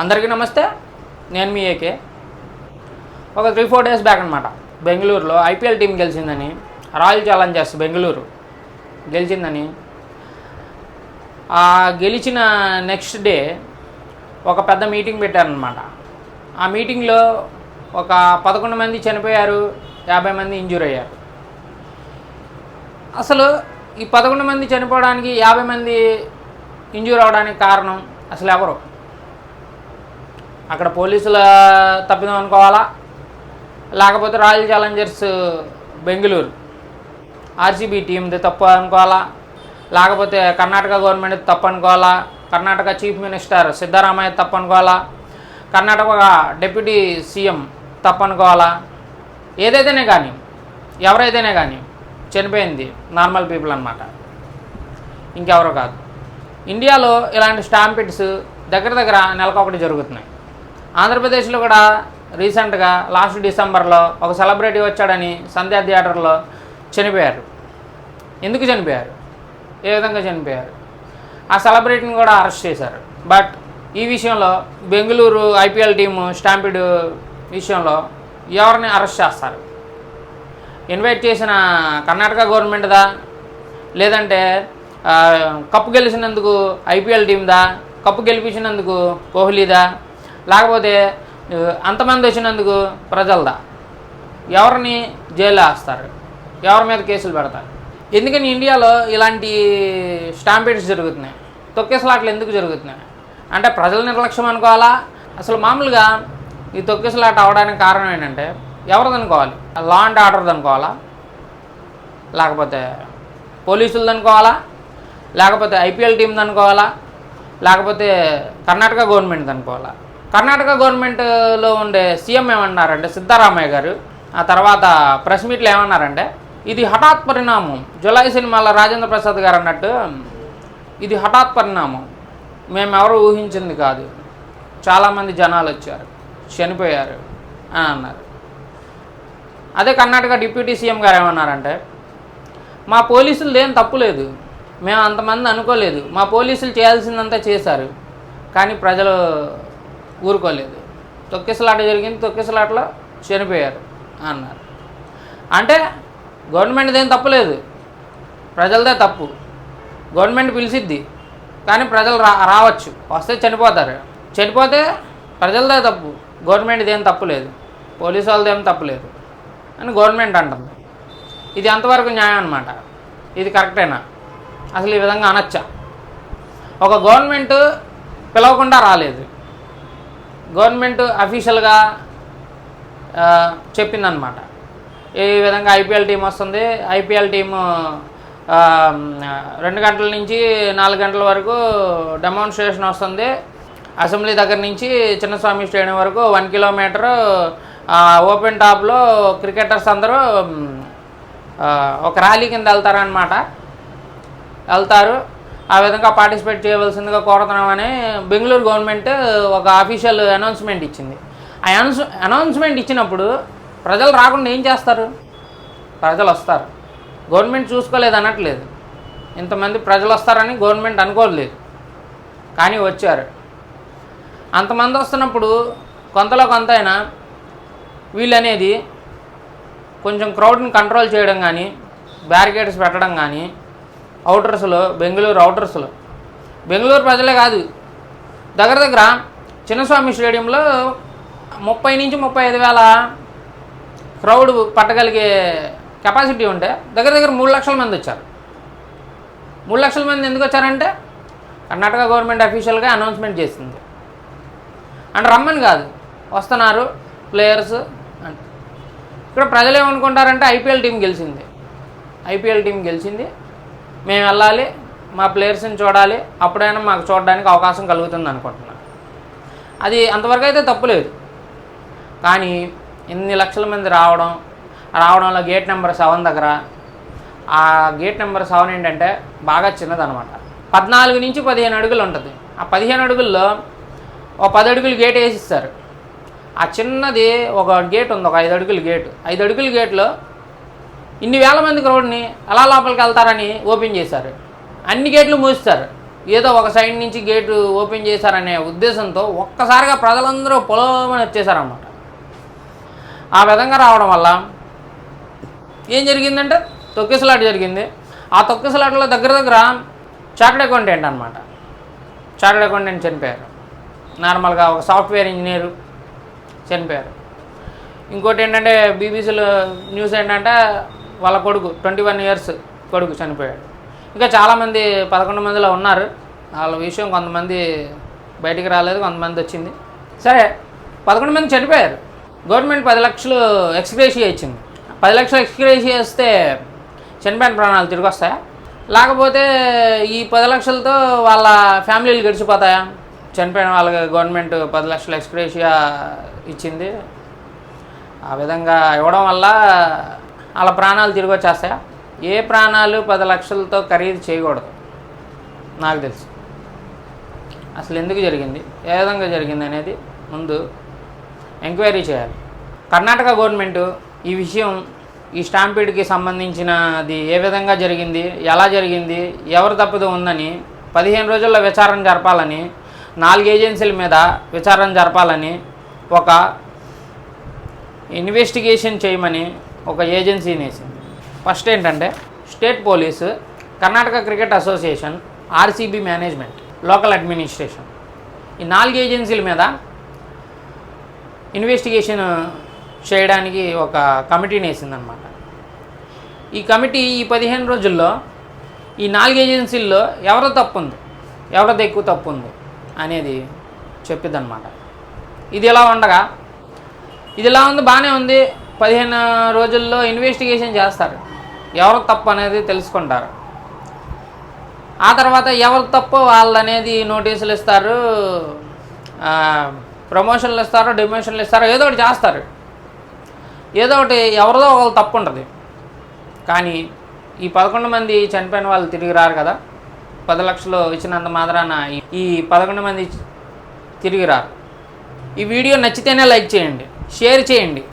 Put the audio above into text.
అందరికీ నమస్తే నేను మీ ఏకే. ఒక త్రీ ఫోర్ డేస్ బ్యాక్ అనమాట బెంగళూరులో ఐపీఎల్ టీం గెలిచిందని రాయల్ ఛాలెంజర్స్ బెంగళూరు గెలిచిందని. ఆ గెలిచిన నెక్స్ట్ డే ఒక పెద్ద మీటింగ్ పెట్టారనమాట ఆ మీటింగ్లో ఒక పదకొండు మంది చనిపోయారు యాభై మంది ఇంజూర్ అయ్యారు. అసలు ఈ పదకొండు మంది చనిపోవడానికి యాభై మంది ఇంజూర్ అవడానికి కారణం అసలు ఎవరు? అక్కడ పోలీసుల తప్పిదం అనుకోవాలా? లేకపోతే రాయల్ ఛాలెంజర్స్ బెంగళూరు. ఆర్సీబీ టీంది తప్పు అనుకోవాలా? లేకపోతే కర్ణాటక గవర్నమెంట్ తప్పు అనుకోవాలా? కర్ణాటక చీఫ్ మినిస్టర్ సిద్ధరామయ్య తప్పు అనుకోవాలా? కర్ణాటక డిప్యూటీ సీఎం తప్పు అనుకోవాలా? ఏదైతేనే కానీ ఎవరైతేనే కానీ చనిపోయింది నార్మల్ పీపుల్ అనమాట ఇంకెవరో కాదు. ఇండియాలో ఇలాంటి స్టాంపిడ్స్ దగ్గర దగ్గర నెలకొకటి జరుగుతున్నాయి. ఆంధ్రప్రదేశ్లో కూడా రీసెంట్గా లాస్ట్ డిసెంబర్లో ఒక సెలబ్రిటీ వచ్చాడని సంధ్యా థియేటర్లో చనిపోయారు. ఎందుకు చనిపోయారు? ఏ విధంగా చనిపోయారు? ఆ సెలబ్రిటీని కూడా అరెస్ట్ చేశారు. బట్ ఈ విషయంలో బెంగళూరు ఐపీఎల్ టీము స్టాంపిడ్ విషయంలో ఎవరిని అరెస్ట్ చేస్తారు? ఇన్వైట్ చేసిన కర్ణాటక గవర్నమెంట్దా? లేదంటే కప్పు గెలిచినందుకు ఐపీఎల్ టీందా కప్పు గెలిపించినందుకు కోహ్లీదా? లేకపోతే అంతమంది వచ్చినందుకు ప్రజలదా? ఎవరిని జైల్లో వేస్తారు? ఎవరి మీద కేసులు పెడతారు? ఎందుకని ఇండియాలో ఇలాంటి స్టాంపేట్స్ జరుగుతున్నాయి? తొక్కేసలాట్లు ఎందుకు జరుగుతున్నాయి? అంటే ప్రజల నిర్లక్ష్యం అనుకోవాలా? అసలు మామూలుగా ఈ తొక్కేసలాట అవడానికి కారణం ఏంటంటే ఎవరిది అనుకోవాలి? లా అండ్ ఆర్డర్ది అనుకోవాలా? లేకపోతే పోలీసులది అనుకోవాలా? లేకపోతే ఐపీఎల్ టీంది అనుకోవాలా? లేకపోతే కర్ణాటక గవర్నమెంట్ అనుకోవాలా? కర్ణాటక గవర్నమెంట్లో ఉండే సీఎం ఏమన్నారంటే సిద్ధరామయ్య గారు ఆ తర్వాత ప్రెస్ మీట్లో ఏమన్నారంటే ఇది హఠాత్ పరిణామం. జులై సినిమాలో రాజేంద్ర ప్రసాద్ గారు అన్నట్టు ఇది హఠాత్ పరిణామం. మేము ఎవరు ఊహించింది కాదు. చాలామంది జనాలు వచ్చారు. చనిపోయారు అని అన్నారు. అదే కర్ణాటక డిప్యూటీ సీఎం గారు ఏమన్నారంటే మా పోలీసులు ఏం తప్పు లేదు. మేము అంతమంది అనుకోలేదు. మా పోలీసులు చేయాల్సిందంతా చేశారు. కానీ ప్రజలు ఊరుకోలేదు. తొక్కిసలాట జరిగింది తొక్కిసలాటలో చనిపోయారు అన్నారు. అంటే గవర్నమెంట్దేం ఏం తప్పులేదు ప్రజలదే తప్పు. గవర్నమెంట్ పిలిచిద్ది కానీ ప్రజలు రా రావచ్చు. వస్తే చనిపోతారు. చనిపోతే ప్రజలదే తప్పు. గవర్నమెంట్ది ఏం తప్పులేదు పోలీసు వాళ్ళది ఏం తప్పులేదు అని గవర్నమెంట్ అంటుంది. ఇది అంతవరకు న్యాయం అనమాట ఇది కరెక్టేనా? అసలు ఈ విధంగా అనొచ్చా? ఒక గవర్నమెంట్ పిలవకుండా రాలేదు. గవర్నమెంట్ అఫీషియల్గా చెప్పిందనమాట ఈ విధంగా ఐపీఎల్ టీం వస్తుంది. ఐపీఎల్ టీము రెండు గంటల నుంచి నాలుగు గంటల వరకు డెమాన్స్ట్రేషన్ వస్తుంది. అసెంబ్లీ దగ్గర నుంచి చిన్నస్వామి స్టేడియం వరకు వన్ కిలోమీటర్ ఓపెన్ టాప్లో క్రికెటర్స్ అందరూ ఒక ర్యాలీ కింద వెళ్తారనమాట వెళ్తారు. ఆ విధంగా పార్టిసిపేట్ చేయవలసిందిగా కోరుతున్నామని బెంగళూరు గవర్నమెంట్ ఒక అఫీషియల్ అనౌన్స్మెంట్ ఇచ్చింది. ఆ అనౌన్స్ అనౌన్స్మెంట్ ఇచ్చినప్పుడు ప్రజలు రాకుండా ఏం చేస్తారు? ప్రజలు వస్తారు. గవర్నమెంట్ చూసుకోలేదు అనట్లేదు. ఇంతమంది ప్రజలు వస్తారని గవర్నమెంట్ అనుకోలేదు. కానీ వచ్చారు. అంతమంది వస్తున్నప్పుడు కొంతలో కొంత అయినా కొంచెం క్రౌడ్ని కంట్రోల్ చేయడం కానీ బ్యారికేడ్స్ పెట్టడం కానీ అవుటర్స్లో బెంగళూరు అవుటర్స్లో బెంగళూరు ప్రజలే కాదు. దగ్గర దగ్గర చిన్నస్వామి స్టేడియంలో ముప్పై నుంచి ముప్పై ఐదు వేల క్రౌడ్ పట్టగలిగే కెపాసిటీ ఉంటే దగ్గర దగ్గర మూడు లక్షల మంది వచ్చారు. మూడు లక్షల మంది ఎందుకు వచ్చారంటే కర్ణాటక గవర్నమెంట్ అఫీషియల్గా అనౌన్స్మెంట్ చేసింది. అండ్ రమ్మని కాదు వస్తున్నారు ప్లేయర్స్ అంటే ఇక్కడ ప్రజలు ఏమనుకుంటారంటే ఐపీఎల్ టీం గెలిచింది. ఐపీఎల్ టీం గెలిచింది. మేము వెళ్ళాలి మా ప్లేయర్స్ని చూడాలి అప్పుడైనా మాకు చూడడానికి అవకాశం కలుగుతుంది అనుకుంటున్నాను. అది అంతవరకు అయితే తప్పులేదు కానీ ఇన్ని లక్షల మంది రావడం రావడంలో గేట్ నెంబర్ సెవెన్ దగ్గర ఆ గేట్ నెంబర్ సెవెన్ ఏంటంటే బాగా చిన్నదనమాట. పద్నాలుగు నుంచి పదిహేను అడుగులు ఉంటుంది. ఆ పదిహేను అడుగుల్లో ఒక పది అడుగులు గేట్ వేసిస్తారు. ఆ చిన్నది ఒక గేట్ ఉంది ఒక ఐదు అడుగుల గేట్. ఐదు అడుగుల గేట్లో ఇన్ని వేల మంది క్రౌడ్ని అలా లోపలికి వెళ్తారని ఓపెన్ చేశారు. అన్ని గేట్లు మూస్తారు ఏదో ఒక సైడ్ నుంచి గేటు ఓపెన్ చేశారనే ఉద్దేశంతో ఒక్కసారిగా ప్రజలందరూ పొలమని వచ్చేసారన్నమాట ఆ విధంగా రావడం వల్ల ఏం జరిగిందంటే తొక్కిసలాట జరిగింది. ఆ తొక్కిసలాటలో దగ్గర దగ్గర చార్టెడ్ అకౌంటెంట్ అనమాట చార్టెడ్ అకౌంటెంట్ చనిపోయారు. నార్మల్గా ఒక సాఫ్ట్వేర్ ఇంజనీరు చనిపోయారు. ఇంకోటి ఏంటంటే బీబీసీలో న్యూస్ ఏంటంటే వాళ్ళ కొడుకు ట్వంటీ వన్ ఇయర్స్ కొడుకు చనిపోయాడు. ఇంకా చాలామంది పదకొండు మందిలో ఉన్నారు. వాళ్ళ విషయం కొంతమంది బయటికి రాలేదు కొంతమంది వచ్చింది. సరే పదకొండు మంది చనిపోయారు. గవర్నమెంట్ పది లక్షలు ఎక్స్గ్రేషియా ఇచ్చింది. పది లక్షలు ఎక్స్గ్రేషియా ఇస్తే చనిపోయిన ప్రాణాలు తిరిగి వస్తాయా? లేకపోతే ఈ పది లక్షలతో వాళ్ళ ఫ్యామిలీలు గడిచిపోతాయా? చనిపోయిన వాళ్ళకి గవర్నమెంట్ పది లక్షలు ఎక్స్గ్రేషియా ఇచ్చింది. ఆ విధంగా ఇవ్వడం వల్ల వాళ్ళ ప్రాణాలు తిరిగి వచ్చేస్తాయా? ఏ ప్రాణాలు పది లక్షలతో ఖరీదు చేయకూడదు. నాకు తెలుసు. అసలు ఎందుకు జరిగింది? ఏ విధంగా జరిగింది అనేది ముందు ఎంక్వైరీ చేయాలి. కర్ణాటక గవర్నమెంట్ ఈ విషయం ఈ స్టాంపీడ్కి సంబంధించినది ఏ విధంగా జరిగింది ఎలా జరిగింది ఎవరు తప్పుదో ఉందని పదిహేను రోజుల్లో విచారణ జరపాలని నాలుగు ఏజెన్సీల మీద విచారణ జరపాలని ఒక ఇన్వెస్టిగేషన్ చేయమని ఒక ఏజెన్సీని వేసింది ఫస్ట్ ఏంటంటే state police Karnataka cricket association RCB management local administration ఈ నాలుగు ఏజెన్సీల మీద ఇన్వెస్టిగేషన్ చేయడానికి ఒక కమిటీని వేసిందనమాట ఈ కమిటీ ఈ పదిహేను రోజుల్లో ఈ నాలుగు ఏజెన్సీల్లో ఎవరో తప్పు ఉంది ఎవరిది ఎక్కువ తప్పు ఉంది అనేది చెప్పిద్దనమాట ఇది ఎలా ఉండగా ఇది ఎలా ఉంది బాగానే ఉంది పదిహేను రోజుల్లో ఇన్వెస్టిగేషన్ చేస్తారు. ఎవరు తప్పు అనేది తెలుసుకుంటారు. ఆ తర్వాత ఎవరు తప్పు వాళ్ళు అనేది నోటీసులు ఇస్తారు ప్రమోషన్లు ఇస్తారు డిమోషన్లు ఇస్తారు ఏదో ఒకటి చేస్తారు. ఏదో ఒకటి ఎవరిదో వాళ్ళు తప్పు ఉంటుంది. కానీ ఈ పదకొండు మంది చనిపోయిన వాళ్ళు తిరిగి రారు కదా. పది లక్షలు ఇచ్చినంత మాత్రాన ఈ- ఈ పదకొండు మంది తిరిగి రారు. ఈ వీడియో నచ్చితేనే లైక్ చేయండి షేర్ చేయండి.